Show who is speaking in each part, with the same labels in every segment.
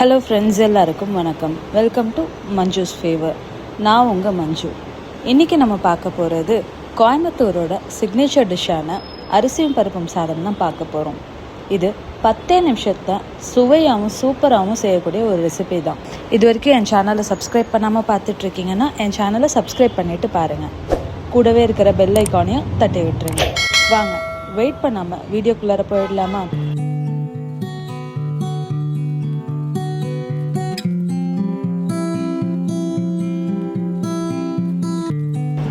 Speaker 1: Hello friends எல்லாருக்கும் வணக்கம். Welcome to Manju's favour நான் உங்கள் மஞ்சு. இன்றைக்கி நம்ம பார்க்க போகிறது கோயம்புத்தூரோட சிக்னேச்சர் டிஷ்ஷான அரிசியும் பருப்பும் சாதம் தான் பார்க்க போகிறோம் இது பத்தே நிமிஷத்தை சுவையாகவும் சூப்பராகவும் செய்யக்கூடிய ஒரு ரெசிபி தான். இது வரைக்கும் என் சேனலை சப்ஸ்கிரைப் பண்ணாமல் பார்த்துட்ருக்கீங்கன்னா என் சேனலை சப்ஸ்கிரைப் பண்ணிவிட்டு பாருங்கள் கூடவே இருக்கிற பெல் ஐக்கானையும் தட்டி விட்டுருங்க. வாங்க வெயிட் பண்ணாமல் வீடியோக்குள்ளார போயிடலாமா?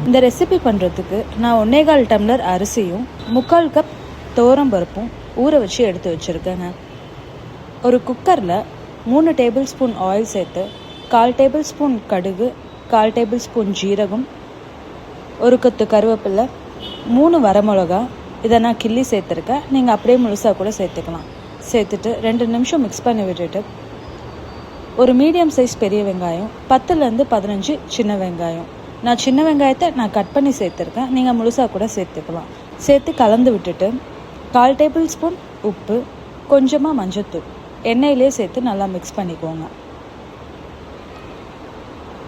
Speaker 1: இந்த ரெசிபி பண்ணுறதுக்கு நான் ஒன்னேகால் டம்ளர் அரிசியும் முக்கால் கப் துவரம் பருப்பும் ஊற வச்சு எடுத்து வச்சுருக்கேங்க. ஒரு குக்கரில் மூணு டேபிள் ஸ்பூன் ஆயில் சேர்த்து கால் டேபிள் ஸ்பூன் கடுகு கால் டேபிள் ஸ்பூன் ஜீரகம் ஒரு கொத்து கருவேப்பிலை மூணு வரமிளகா இதை நான் கிள்ளி சேர்த்துருக்கேன். நீங்கள் அப்படியே முழுசாக கூட சேர்த்துக்கலாம். சேர்த்துட்டு ரெண்டு நிமிஷம் மிக்ஸ் பண்ணி விட்டுட்டு ஒரு மீடியம் சைஸ் பெரிய வெங்காயம் பத்துலேருந்து பதினஞ்சு சின்ன வெங்காயம். நான் சின்ன வெங்காயத்தை நான் கட் பண்ணி சேர்த்துருக்கேன். நீங்கள் முழுசாக கூட சேர்த்துக்கலாம். சேர்த்து கலந்து விட்டுட்டு கால் டேபிள் ஸ்பூன் உப்பு கொஞ்சமாக மஞ்சத்தூள். எண்ணெயிலே சேர்த்து நல்லா மிக்ஸ் பண்ணிக்கோங்க.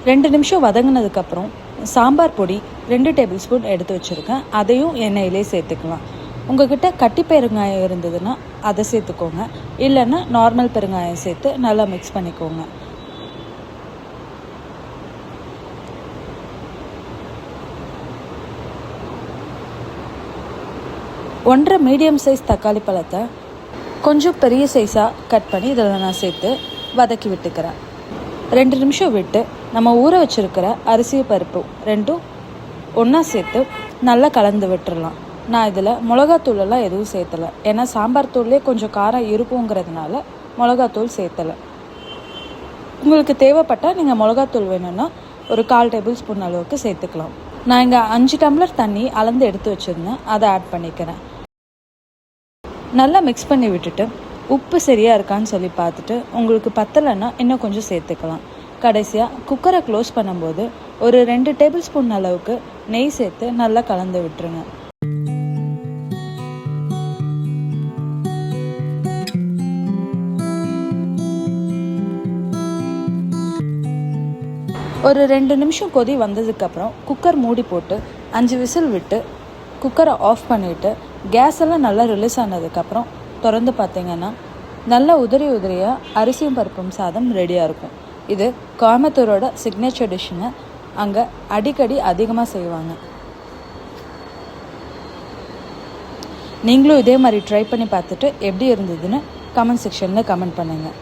Speaker 1: ரெண்டு நிமிஷம் வதங்கினதுக்கப்புறம் சாம்பார் பொடி ரெண்டு டேபிள் ஸ்பூன் எடுத்து வச்சுருக்கேன். அதையும் எண்ணெயிலே சேர்த்துக்கலாம். உங்ககிட்ட கட்டி பெருங்காயம் இருந்ததுன்னா அதை சேர்த்துக்கோங்க. இல்லைன்னா நார்மல் பெருங்காயம் சேர்த்து நல்லா மிக்ஸ் பண்ணிக்கோங்க. ஒன்றரை மீடியம் சைஸ் தக்காளி பழத்தை கொஞ்சம் பெரிய சைஸாக கட் பண்ணி இதில் நான் சேர்த்து வதக்கி விட்டுக்கிறேன். ரெண்டு நிமிஷம் விட்டு நம்ம ஊற வச்சுருக்கிற அரிசி பருப்பு ரெண்டும் ஒன்றா சேர்த்து நல்லா கலந்து விட்டுடலாம் நான் இதில் மிளகாத்தூளெல்லாம் எதுவும் சேர்த்தலை. ஏன்னா சாம்பார் தூள்லேயே கொஞ்சம் காரம் இருக்குங்கிறதுனால மிளகாத்தூள் சேர்த்தலை. உங்களுக்கு தேவைப்பட்டால் நீங்கள் மிளகாத்தூள் வேணும்னா ஒரு கால் டேபிள் ஸ்பூன் அளவுக்கு சேர்த்துக்கலாம். நான் இங்கே அஞ்சு டம்ளர் தண்ணி அளந்து எடுத்து வச்சுருந்தேன். அதை ஆட் பண்ணிக்கிறேன். நல்லா மிக்ஸ் பண்ணி விட்டுட்டு உப்பு சரியாக இருக்கான்னு சொல்லி பார்த்துட்டு உங்களுக்கு பத்தலைன்னா இன்னும் கொஞ்சம் சேர்த்துக்கலாம். கடைசியாக குக்கரை க்ளோஸ் பண்ணும்போது ஒரு ரெண்டு டேபிள் ஸ்பூன் அளவுக்கு நெய் சேர்த்து நல்லா கலந்து விட்டுருங்க. ஒரு ரெண்டு நிமிஷம் கொதி வந்ததுக்கப்புறம் குக்கர் மூடி போட்டு அஞ்சு விசில் விட்டு குக்கரை ஆஃப் பண்ணிவிட்டு கேஸ் எல்லாம் நல்லா ரிலீஸ் ஆனதுக்கப்புறம் திறந்து பார்த்தீங்கன்னா நல்லா உதிரி உதிரியாக அரிசியும் பருப்பும் சாதம் ரெடியாக இருக்கும். இது கோயம்புத்தூரோட சிக்னேச்சர் டிஷ்ஷுங்க அங்கே அடிக்கடி அதிகமாக செய்வாங்க. நீங்களும் இதே மாதிரி ட்ரை பண்ணி பார்த்துட்டு எப்படி இருந்ததுன்னு கமெண்ட் செக்ஷனில் கமெண்ட் பண்ணுங்கள்